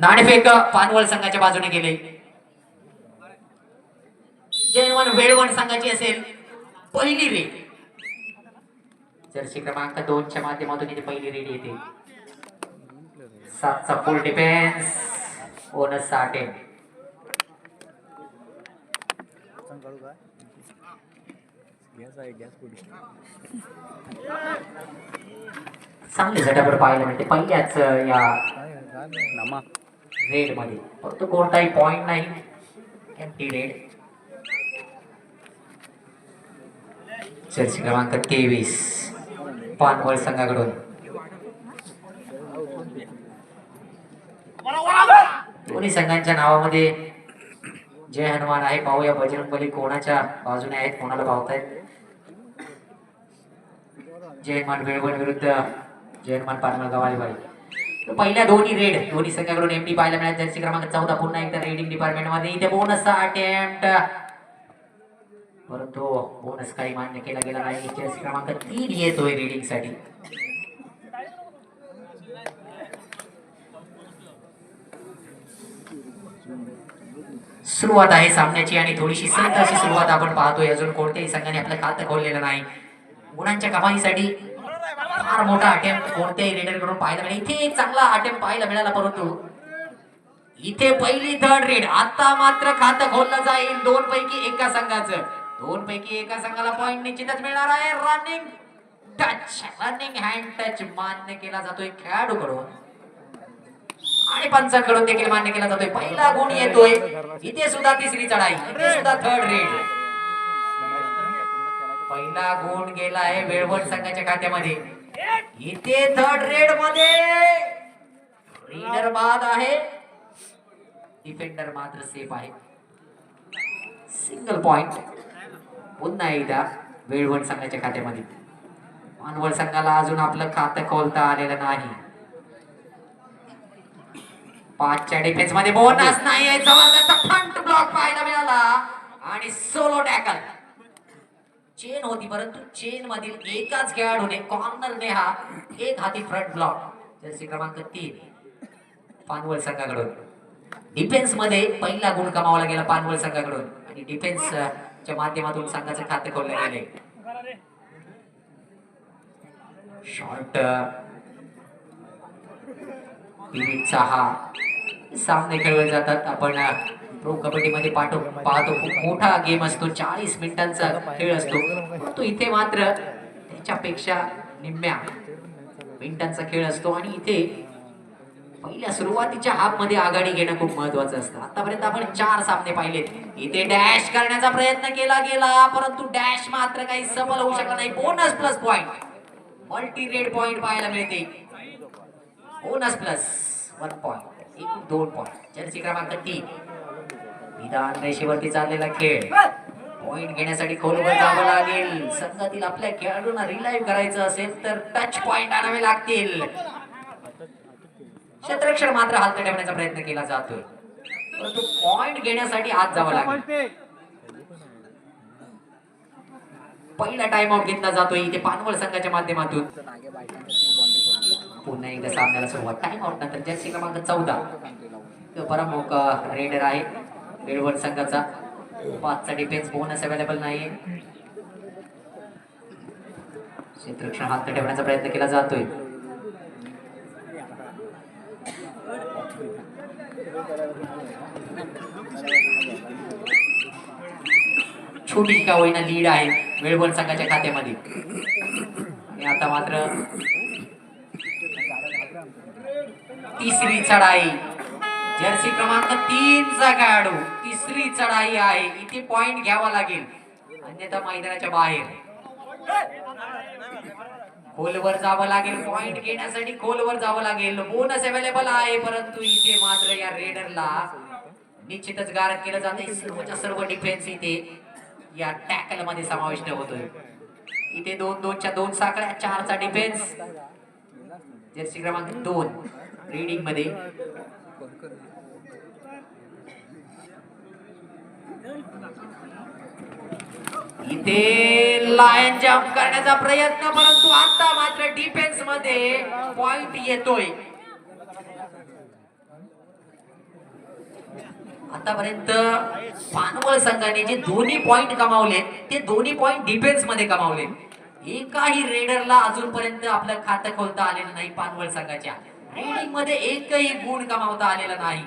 नाणेफेक पानवळ संघाच्या बाजूने गेले. जैनवन वेळवण संघाची असेल पहिली रेड जर्सी क्रमांक दोनच्या माध्यमातून इथे पहिली रेड येते. सातचा फुल डिफेन्स ओनस साठ. आहे चांगली झटापट पाहायला मिळते. पहिल्याच या या रेडमध्ये फक्त कोणताही पॉइंट नाही एम्प्टी रेड जर्सी क्रमांक तेवीस. पानवळ संघाकडून. दोन्ही संघांच्या नावामध्ये जय हनुमान आहे. पाहूया बजरंग बली कोणाच्या बाजूने आहेत कोणाला पावतायत जय हनुमान वेळवण विरुद्ध जय हनुमान पानवळ गवाली बाई पहिल्या दोन्ही रेड. दोन्ही संघाकडून एमडी पाहायला मिळाले. जर्सी क्रमांक चौदा पुन्हा एकदा रेडिंग डिपार्टमेंटमध्ये इथे बोनस अटेम्प्ट परंतु बोनस काही मान्य केला गेला नाही. जर्सी क्रमांक तीन येतोय रेडिंगसाठी. सुरुवात आहे सामन्याची आणि थोडीशी संत अशी सुरुवात आपण पाहतोय. अजून कोणत्याही संघाने आपलं खातं खोललेलं नाही. गुणांच्या कमाईसाठी फार मोठा अटेम्प्ट कोणत्याही रेडरकडून पाहायला मिळाला. इथे एक चांगला अटेम्प्ट पाहायला मिळाला परंतु इथे पहिली थर्ड रेड आता मात्र खातं खोललं जाईल. दोन पैकी एका संघाचं. दोन पैकी एका संघाला पॉइंट निश्चितच मिळणार आहे. Running touch running hand touch मान्य केला जातोय खेळाडूकडून. आणि पंचांकडून देखील मान्य केला जातोय. पहिला गुण येतोय. इथे सुद्धा तिसरी चढाई. इथे सुद्धा थर्ड रेड पहिला गुण गेला आहे वेळवट संघाच्या खात्यामध्ये. इथे थर्ड रेडमध्ये. बाद आहे. डिफेंडर मात्र सेफ आहे. सिंगल पॉइंट पुन्हा एकदा वेळवण संघाच्या खात्यामध्ये. मानवळ संघाला अजून आपलं खातं खोलता आलेलं नाही. पाचच्या डिफेन्समध्ये बोनस नाही जबरदस्त फ्रंट ब्लॉक पाहायला मिळाला. आणि सोलो टॅकल चेन होती परंतु चेन मधील एकाच खेळाडूने कॉर्नरने हा एक हाती फ्रंट ब्लॉक. जर्सी क्रमांक तीन पानवळ संघाकडून. डिफेन्समध्ये पहिला गुण कमावला गेला पानवळ संघाकडून. आणि डिफेन्स च्या माध्यमातून संघाचं खाते खोलले गेले शॉर्ट पिरियडचा हा सामने खेळले जातात आपण प्रो कबड्डी मध्ये पाठव पाहतो. खूप मोठा गेम असतो. चाळीस मिनिटांचा खेळ असतो. परंतु इथे मात्र त्याच्यापेक्षा निम्म्या मिनिटांचा खेळ असतो. आणि इथे पहिल्या सुरुवातीच्या हाफमध्ये आघाडी घेणं खूप महत्वाचं असतं. आतापर्यंत आपण चार सामने पाहिलेत इथे डॅश करण्याचा प्रयत्न केला गेला. परंतु डॅश मात्र काही सफल होऊ शकला नाही. Bonus plus point multi raid point पाहायला मिळते. बोनस प्लस वन पॉइंट एक दोन पॉइंट जर्सी क्रमांक तीन. निदान रेषेवरती चाललेला खेळ. पॉइंट घेण्यासाठी खोलवर जावं लागेल. संघातील आपल्या खेळाडूंना रिलाईव्ह करायचं असेल तर टच पॉइंट आणावे लागतील. क्षेत्ररक्षण मात्र हात ठेवण्याचा प्रयत्न केला जातोय. परंतु पॉइंट घेण्यासाठी आत जावं लागेल. पहिला टाइम आउट घेतला जातोय इथे पानवळ संघाच्या माध्यमातून. पुन्हा एकदा सामन्याला सुरुवात. टाइम आउट नंतर जर्सी क्रमांक चौदा. परामुख रेडर आहे. वेळवण संघाचा. पाचचा डिफेन्स बोनस अवेलेबल नाहीये क्षेत्ररक्षण हात ठेवण्याचा प्रयत्न केला जातोय. छोटी का होईना लीड आहे वेळवण संघाच्या खात्यामध्ये. आता मात्र तिसरी चढाई. जर्सी क्रमांक तीनचा खेळाडू तिसरी चढाई आहे. इथे पॉइंट घ्यावा लागेल. अन्यथा मैदानाच्या बाहेर. खोलवर जावं लागेल. पॉइंट घेण्यासाठी खोलवर जावं लागेल. बोनस अवेलेबल आहे. परंतु इथे मात्र या रेडरला निश्चितच गारद केलं जाते. सर्वच्या सर्व डिफेन्स इथे या टॅकलमध्ये समाविष्ट होतोय. इथे दोन दोनच्या दोन साखळ्या चारचा डिफेन्स जर्सी क्रमांक दोन. रिडिंगमध्ये. इथे लायन जम्प करण्याचा प्रयत्न परंतु आता मात्र डिफेन्समध्ये पॉइंट येतोय. आतापर्यंत पानवळ संघाने जे दोन्ही पॉइंट कमावले ते दोन्ही पॉइंट डिफेन्समध्ये कमावले एकाही रेडरला अजूनपर्यंत आपलं खातं खोलता आलेलं नाही पानवळ संघाच्या. रेडिंगमध्ये एकही गुण कमावता आलेला नाही.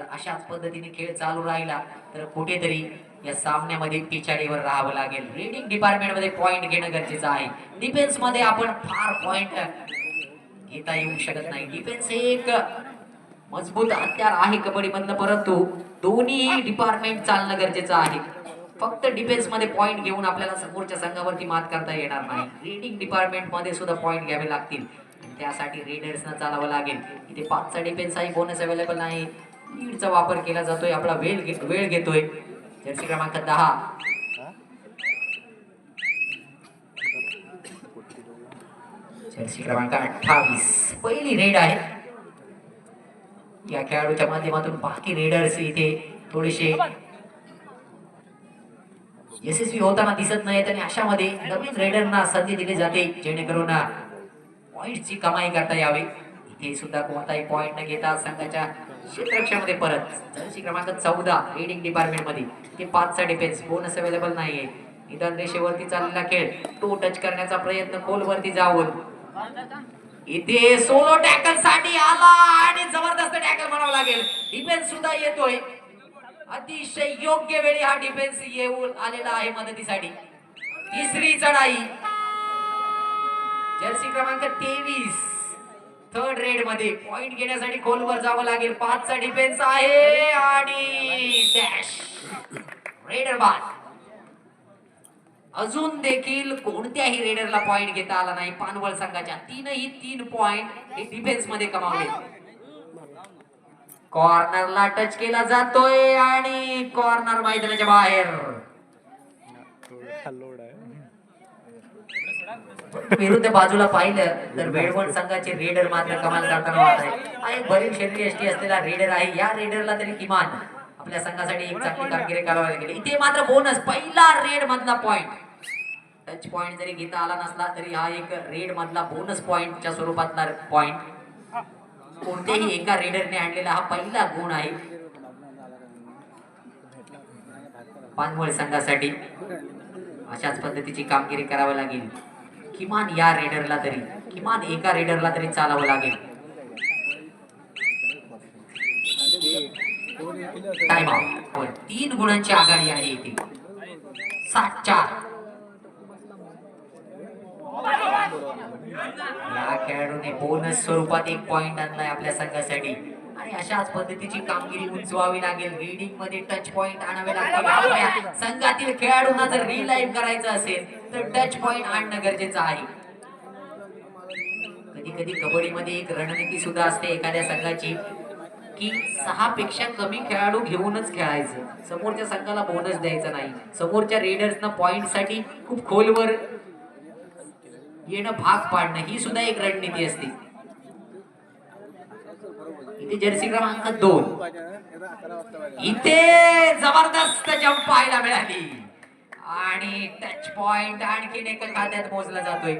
जर अशाच पद्धतीने खेळ चालू राहिला तर कुठेतरी या सामन्यामध्ये पिछाडीवर राहावं लागेल. रेडिंग डिपार्टमेंटमध्ये पॉईंट घेणं गरजेचं आहे. डिफेन्समध्ये आपण फार पॉइंट घेता येऊ शकत नाही. डिफेन्स हे एक मजबूत हत्यार आहे कबड्डी मधलं परंतु दोन्ही डिपार्टमेंट चालणं गरजेचं आहे. फक्त डिफेन्समध्ये पॉईंट घेऊन आपल्याला समोरच्या संघावरती मात करता येणार नाही. रीडिंग डिपार्टमेंटमध्ये सुद्धा पॉईंट घ्यावे लागतील. त्यासाठी रेडर्सना चालावं लागेल. इथे पाचचा डिफेन्स आहे बोनस अवेलेबल नाही. लीडचा वापर केला जातोय. आपला वेळ वेळ घेतोय. जर्सी क्रमांक दहा. जर्सी क्रमांक अठ्ठावीस. पहिली रेड आहे. या खेळाडूच्या माध्यमातून बाकी रेडर्स इथे थोडेसे यशस्वी होताना दिसत नाहीत आणि अशामध्ये नवीन रेडरना संधी दिली जाते जेणेकरून पॉइंटची कमाई करता यावी. इथे सुद्धा कोणताही पॉइंट न घेता संघाच्या क्षेत्रक्षामध्ये परत. जर्सी क्रमांक चौदा रिडिंग डिपार्टमेंटमध्ये ते पाचचा डिफेन्स बोनस अवेलेबल नाहीये. निदान रेषेवरती चाललेला खेळ. तो टच करण्याचा प्रयत्न खोलवरती जाऊन. इथे सोलो टॅकलसाठी आला आणि जबरदस्त टॅकल म्हणावं लागेल. डिफेन्स सुद्धा येतोय. अतिशय योग्य वेळी हा डिफेन्स येऊन आलेला आहे मदतीसाठी. तिसरी चढाई. जर्सी क्रमांक तेवीस. थर्ड रेडमध्ये पॉइंट घेण्यासाठी खोलवर जावं लागेल. पाचचा डिफेन्स आहे आणि डॅश रेडर बाद. अजून देखील कोणत्याही रेडरला पॉइंट घेता आला नाही. पानवळ संघाच्या तीनही तीन पॉइंट हे डिफेन्समध्ये कमावले कॉर्नरला टच केला जातोय आणि कॉर्नर मैदानाच्या बाहेर. विरुद्ध बाजूला पाहिलं तर वेळवण संघाचे रेडर मात्र कमाल करताना वाटत आहे हा एक बरीच क्षेत्रीय एसटी असलेला रेडर आहे. या रेडरला तरी किमान आपल्या संघासाठी एक चांगली कामगिरी करावी लागेल. इथे मात्र बोनस पहिला रेड मधला पॉइंट टच पॉइंट जरी घेता आला नसला तरी हा एक रेड मधला बोनस पॉइंटच्या स्वरूपातला पॉइंट कोणत्याही एका रेडरने आणलेला हा पहिला गुण आहे. पानवळ संघासाठी अशाच पद्धतीची कामगिरी करावी लागेल. किमान या रेडरला तरी किमान एका रेडरला तरी चालावं लागेल. तीन गुणांची आघाडी आहे इथे. सात चार. या खेळाडूने बोनस स्वरूपात एक पॉइंट आणलाय आपल्या संघासाठी. आणि अशाच पद्धतीची कामगिरी उंचवावी लागेल. रीडिंगमध्ये टच पॉइंट आणावे लागतील. संघातील खेळाडूंना जर रिलाईव्ह करायचं असेल तर टच पॉइंट आणणं गरजेचं आहे. कधी कधी कबड्डीमध्ये एक रणनीती सुद्धा असते. एखाद्या संघाची की सहा पेक्षा कमी खेळाडू घेऊनच खेळायचं. समोरच्या संघाला बोनस द्यायचा नाही. समोरच्या रेडर्सना पॉइंटसाठी खूप खोलवर येणं भाग पाडणं ही सुद्धा एक रणनीती असते. इथे जर्सी क्रमांक दोन. इथे जबरदस्त जंप पाहायला मिळाली. आणि टच पॉइंट आणखीन एका खात्यात मोजला जातोय.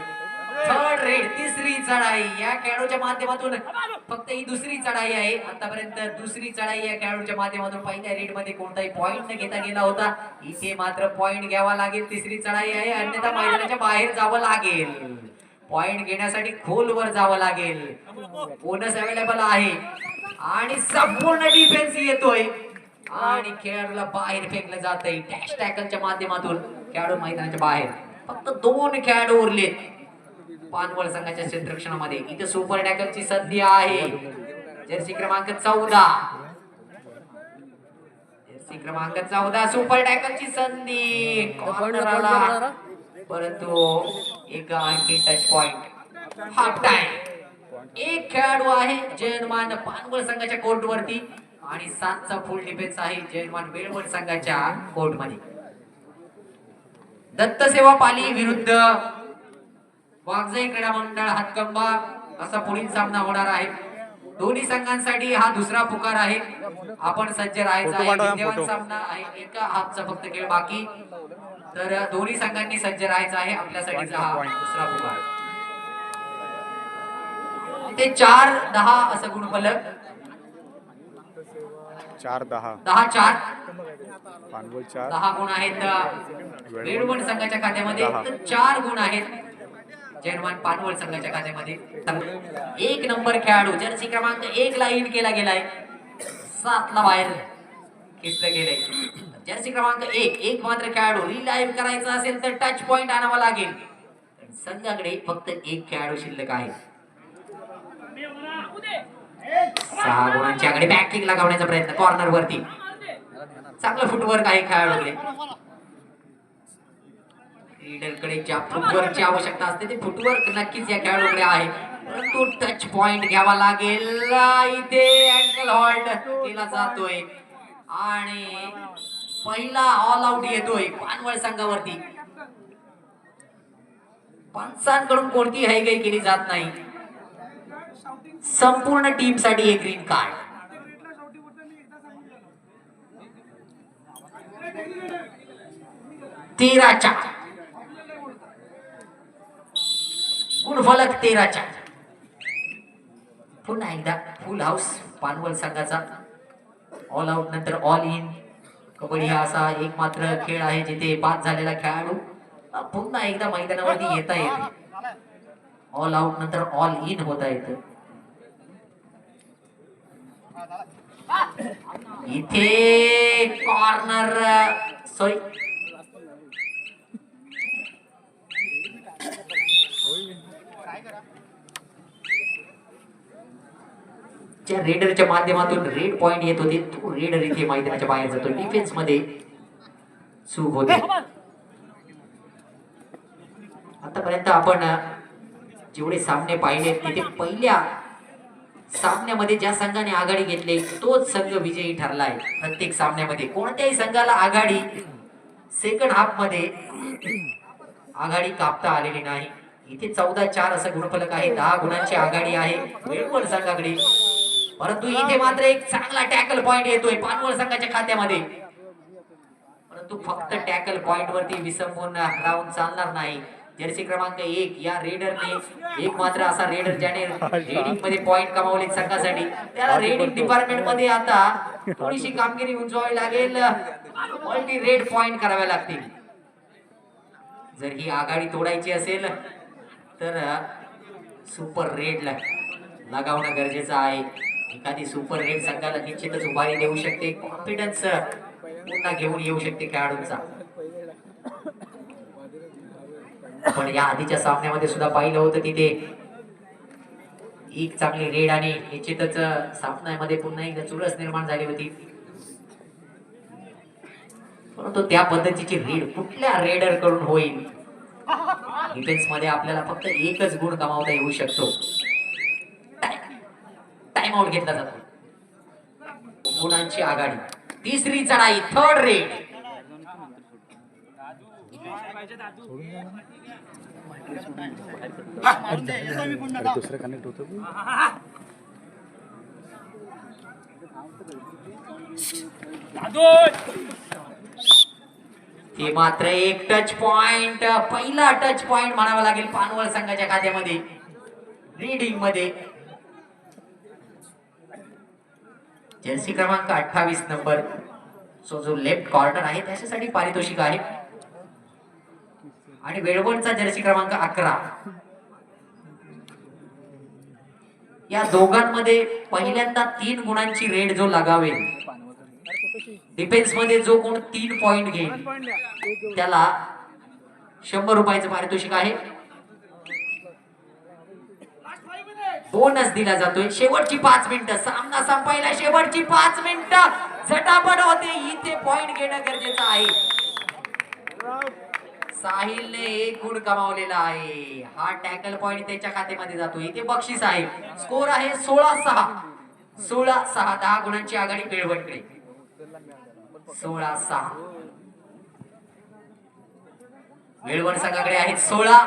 थर्ड रेड तिसरी चढाई. या खेळाडूच्या माध्यमातून फक्त ही दुसरी चढाई आहे. आतापर्यंत दुसरी चढाई या खेळाडूच्या माध्यमातून पहिल्या रेडमध्ये कोणताही पॉइंट न घेता गेला होता. इथे मात्र पॉइंट घ्यावा लागेल. तिसरी चढाई आहे. अन्यथा मैदानाच्या बाहेर जावं लागेल. पॉइंट घेण्यासाठी खोलवर जावं लागेल. बोनस अवेलेबल आहे. आणि संपूर्ण डिफेन्स येतोय. आणि खेळाडूला बाहेर फेकलं जात आहे डॅश टॅकलच्या माध्यमातून खेळाडू मैदानाच्या बाहेर. फक्त दोन खेळाडू उरलेत पानवळ संघाच्या क्षेत्ररक्षणामध्ये इथे सुपर टॅकलची संधी आहे. जर्सी क्रमांक चौदा. जर्सी क्रमांक चौदा. सुपर टॅकलची संधी. परंतु एक आणखी टच पॉइंट हाफ टाइम एक खेळाडू आहे जयनमान पानवळ संघाच्या कोर्ट वरती आणि सातचा फुल डिफेन्स आहे जयनमान वेळवड संघाच्या कोर्टमध्ये दत्त सेवा पाली विरुद्ध वागजाई क्रीडा मंडळ हातकंबा असा पुढील सामना होणार आहे. दोन्ही संघांसाठी हा दुसरा पुकार आहे. आपण सज्ज राहायचा आहे. सामना आहे. एका हाफचा फक्त खेळ बाकी. तर दोन्ही संघांनी सज्ज राहायचं आहे. आपल्यासाठीचा हा. दुसरा पुकार. ते चार दहा असं गुणफलक. चार दहा. दहा चार. दहा गुण आहेत. वेळवण संघाच्या खात्यामध्ये चार गुण आहेत. जर्मन पानवळ संघाच्या खात्यामध्ये. एक नंबर खेळाडू जर्सी क्रमांक एक ला इन केला गेलाय. सात ला बाहेर खेचलं गेलंय. जर्सी क्रमांक एक एक मात्र खेळाडू रिलाईव्ह करायचा असेल तर टच पॉइंट आणावा लागेल. संघाकडे फक्त एक खेळाडू शिल्लक आहे. सहा गुणांची आकडे लगावण्याचा प्रयत्न. कॉर्नर वरती. चांगलं फुटवर्क आहे खेळाडूकडे. कडे ज्या फुटवर्कची आवश्यकता असते ते फुटवर्क नक्कीच या खेळाडूकडे आहे. परंतु टच पॉइंट घ्यावा लागेल. इथे अँकल हॉल्ड केला जातोय. आणि पहिला ऑल आउट येतोय पानवळ संघावरती. पंचांकडून कोणती हैगई केली जात नाही. संपूर्ण टीमसाठी हे ग्रीन कार्ड तेराच्या चार गुणफलक पुन्हा एकदा फुल हाऊस पानवल संघाचा. ऑल आउट नंतर ऑल इन कबड्डी हा असा एक मात्र खेळ आहे जिथे बाद झालेला खेळाडू पुन्हा एकदा मैदानावरती येता येते. ऑल आउट नंतर ऑल इन होता येत. इथे कॉर्नर सॉरी ज्या रेडरच्या माध्यमातून रेड पॉइंट येत होते तो रेडर इथे मैदानाच्या बाहेर जातो डिफेन्समध्ये चूक होते. आतापर्यंत आपण जेवढे सामने पाहिले तिथे पहिल्या सामन्यामध्ये ज्या संघाने आघाडी घेतली तोच संघ विजयी ठरलाय प्रत्येक सामन्यामध्ये. कोणत्याही संघाला आघाडी सेकंड हाफमध्ये आघाडी कापता आलेली नाही. इथे चौदा चार असं गुणफलक आहे दहा गुणांची आघाडी आहे. वेळवळ संघाकडे परंतु इथे मात्र एक चांगला टॅकल पॉइंट येतोय पानवळ संघाच्या खात्यामध्ये. परंतु फक्त टॅकल पॉइंट वरती विसंबून राहून चालणार नाही. जर्सी क्रमांक एक या रेडरने एक मात्र असा रेडर ज्याने रेडिंगमध्ये पॉइंट कमावले संघासाठी. त्याला रेडिंग डिपार्टमेंटमध्ये आता थोडीशी कामगिरी उंचवावी लागेल. मल्टी रेड पॉइंट कराव्या लागतील. जर ही आघाडी तोडायची असेल तर सुपर रेड लगावणं गरजेचं आहे. एखादी सुपर रेड संघाला निश्चितच उभारी देऊ शकते. कॉन्फिडन्स पुन्हा घेऊन येऊ शकते खेळाडूंचा. पण या आधीच्या सामन्यामध्ये सुद्धा पाहिलं होतं तिथे. एक चांगली रेड आणि निश्चितच सामन्यामध्ये पुन्हा एकदा चुरस निर्माण झाली होती. परंतु त्या पद्धतीची रेड कुठल्या रेडरकडून होईल? डिफेन्समध्ये आपल्याला फक्त एकच गुण कमावता येऊ शकतो. टाइम आउट घेतला जातो. गुणांची आघाडी. तिसरी चढाई थर्ड रेड दुसरं कनेक्ट होत ते मात्र एक टच पॉइंट पहिला टच पॉइंट म्हणावा लागेल पानवळ संघाच्या खात्यामध्ये. रिडिंगमध्ये. जर्सी क्रमांक अठ्ठावीस नंबर. सो जो लेफ्ट कॉर्नर आहे त्याच्यासाठी पारितोषिक आहे. आणि वेळवणचा जर्सी क्रमांक अकरा. या दोघांमध्ये पहिल्यांदा तीन गुणांची रेड जो लगावेल डिफेन्समध्ये जो कोण तीन पॉइंट घेईल त्याला शंभर रुपयाचं पारितोषिक आहे. बोनस दिला जातोय. शेवटची पाच मिनिटं. सामना संपायला शेवटची पाच मिनिटं. झटापट होते. इथे पॉइंट घेणं गरजेचं आहे. साहिलने एक गुण कमावलेला आहे. हा टॅकल पॉइंट त्याच्या खात्यामध्ये जातो इथे बक्षीस आहे. स्कोर आहे सोळा सहा. सोळा सहा. दहा गुणांची आघाडी बेळवटकडे सोळा सहा. मिळवण संघाकडे आहेत सोळा.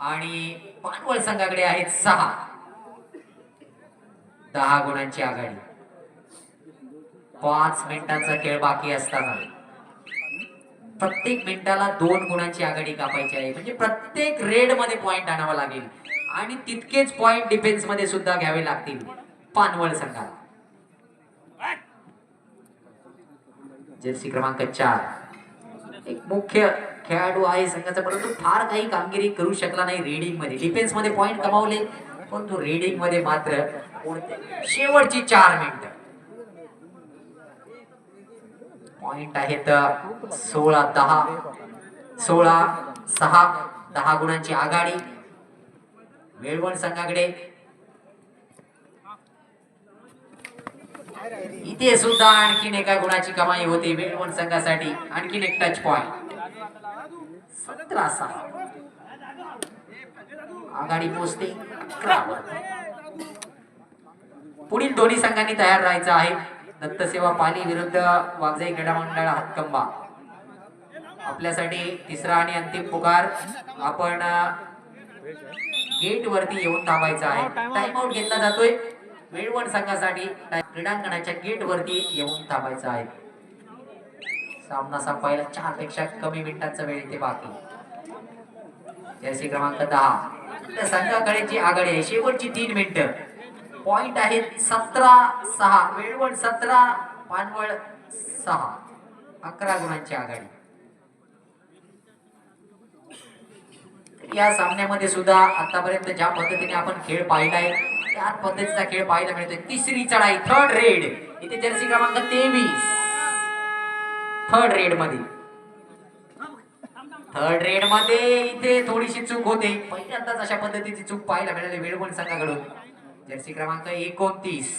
आणि पानवळ संघाकडे आहेत सहा. दहा गुणांची आघाडी. पाच मिनिटांचा खेळ बाकी असताना. प्रत्येक मिनिटाला दोन गुणांची आघाडी कापायची आहे. म्हणजे प्रत्येक रेडमध्ये पॉइंट आणावा लागेल. आणि तितकेच पॉइंट डिफेन्समध्ये सुद्धा घ्यावे लागतील पानवळ संघाला. जर्सी क्रमांक चार. एक मुख्य खेळाडू आहे संघाचा परंतु फार काही कामगिरी करू शकला नाही रेडिंगमध्ये डिफेन्समध्ये पॉईंट कमावले परंतु रेडिंगमध्ये मात्र शेवटची चार मिनिटं. पॉइंट आहेत सोळा दहा सोळा सहा दहा गुणांची आघाडी. वेळवण संघाकडे. इथे सुद्धा आणखीन एका गुणाची कमाई होते वेळवण संघासाठी. आणखीन एक टच पॉइंट सतरा सहा. आघाडी पोचते अकरावर. पुढील दोन्ही संघांनी तयार राहायचं आहे. दत्तसेवा पाली विरुद्ध वागजाई क्रीडा मंडळ हातकंबा. आपल्यासाठी तिसरा आणि अंतिम पुकार आपण गेट वरती येऊन थांबायचा आहे. टाइम आउट घेतला जातोय. वेळवण संघासाठी क्रीडांगणाच्या गेट वरती येऊन थांबायचं आहे. सामना संपायला चारपेक्षा कमी मिनिटांचा वेळ इथे बाकी. जर्सी क्रमांक दहा. त्या संघाकडे जी आघाडी आहे शेवटची तीन मिनिटं. पॉइंट आहेत सतरा सहा. वेळवण सतरा पानवळ सहा. अकरा गुणांची आघाडी. या सामन्यामध्ये सुद्धा आतापर्यंत ज्या पद्धतीने आपण खेळ पाहिलाय त्याच पद्धतीचा खेळ पाहायला मिळतोय. तिसरी चढाई थर्ड रेड इथे जर्सी क्रमांक तेवीस. थर्ड रेडमध्ये. थर्ड रेडमध्ये इथे थोडीशी चूक होते. पहिल्यांदाच अशा पद्धतीची चूक पाहायला मिळाली वेळवण संघाकडून. जर्सी क्रमांक एकोणतीस.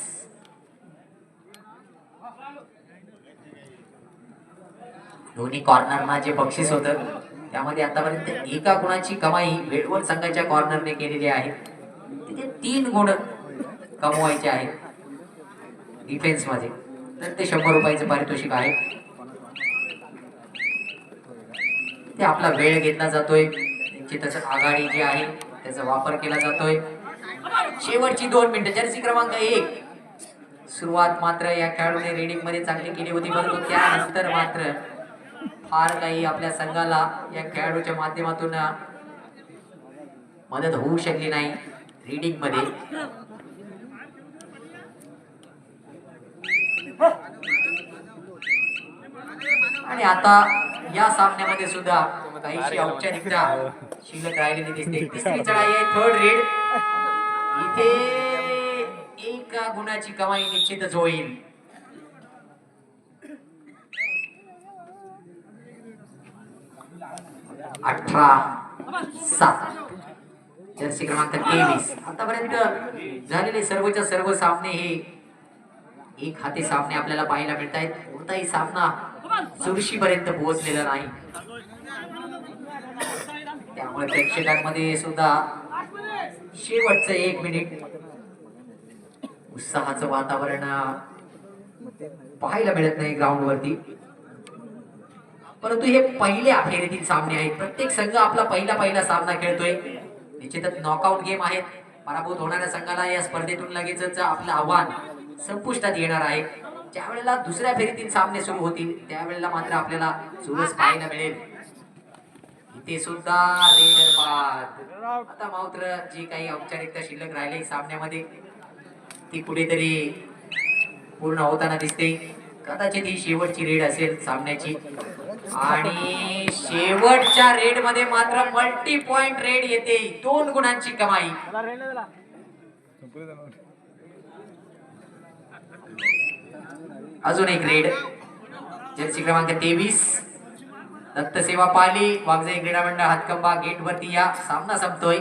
दोन्ही कॉर्नर जे बक्षीस होत त्यामध्ये आतापर्यंत एका गुणाची कमाई वेळवण संघाच्या कॉर्नरने केलेली आहे. तिथे तीन गुण कमवायचे आहेत. डिफेन्समध्ये. तर ते शंभर रुपयाचं पारितोषिक आहे. ते आपला वेळ घेतला जातोय. निश्चितच आघाडी जी आहे त्याचा वापर केला जातोय. शेवटची दोन मिनिटं जर्सी क्रमांक एक. सुरुवात मात्र या खेळाडूने रेडिंगमध्ये चांगली केली होती परंतु त्यानंतर मात्र फार काही आपल्या संघाला या खेळाडूच्या माध्यमातून मदत होऊ शकली नाही रिडिंगमध्ये आणि आता या सामन्यामध्ये सुद्धा काहीशी औपचारिकता शिल्लक राहिलेली दिसते. तिसरी चढाई आहे थर्ड रेड इथे एका गुणाची कमाई निश्चितच होईल. अठरा सात. जर्सी क्रमांक तेवीस. आतापर्यंत झालेले सर्वच्या सर्व सामने हे एक हाती सामने आपल्याला पाहायला मिळत आहेत कोणताही सामना चुरशी पर्यंत पोहोचलेला नाही. त्यामुळे प्रेक्षकांमध्ये सुद्धा शेवटचं एक मिनिट उत्साहाचं वातावरण पाहायला मिळत नाही ग्राउंड वरती परंतु हे पहिल्या फेरीतील सामने आहेत. प्रत्येक संघ आपला पहिला पहिला सामना खेळतोय. निश्चितच नॉकआउट गेम आहेत. पराभूत होणाऱ्या संघाला या स्पर्धेतून लगेचच आपलं आव्हान संपुष्टात येणार आहे. ज्या वेळेला दुसऱ्या फेरीतील सामने सुरू होतील त्यावेळेला मात्र आपल्याला सुरस पाहायला मिळेल. इथे सुद्धा रेडर बाद. आता मात्र जी काही औपचारिकता शिल्लक राहिली सामन्यामध्ये ती कुठेतरी पूर्ण होताना दिसते. कदाचित ही शेवटची रेड असेल सामन्याची. आणि शेवटच्या रेडमध्ये मात्र मल्टी पॉइंट रेड येते. दोन गुणांची कमाई. अजून एक रेड. जर्सी क्रमांक तेवीस. दत्तसेवा पाली. वागजाई क्रीडा मंडळ हातकंबा गेट वरती या. सामना संपतोय.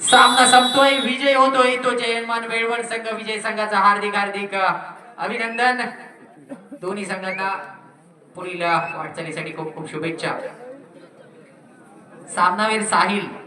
सामना संपतोय. विजय होतोय. तो जयमान वेळवण संघ विजय संघाचा हार्दिक हार्दिक अभिनंदन. दोन्ही संघांना पुढील वाटचालीसाठी खूप खूप शुभेच्छा. सामनावीर साहिल.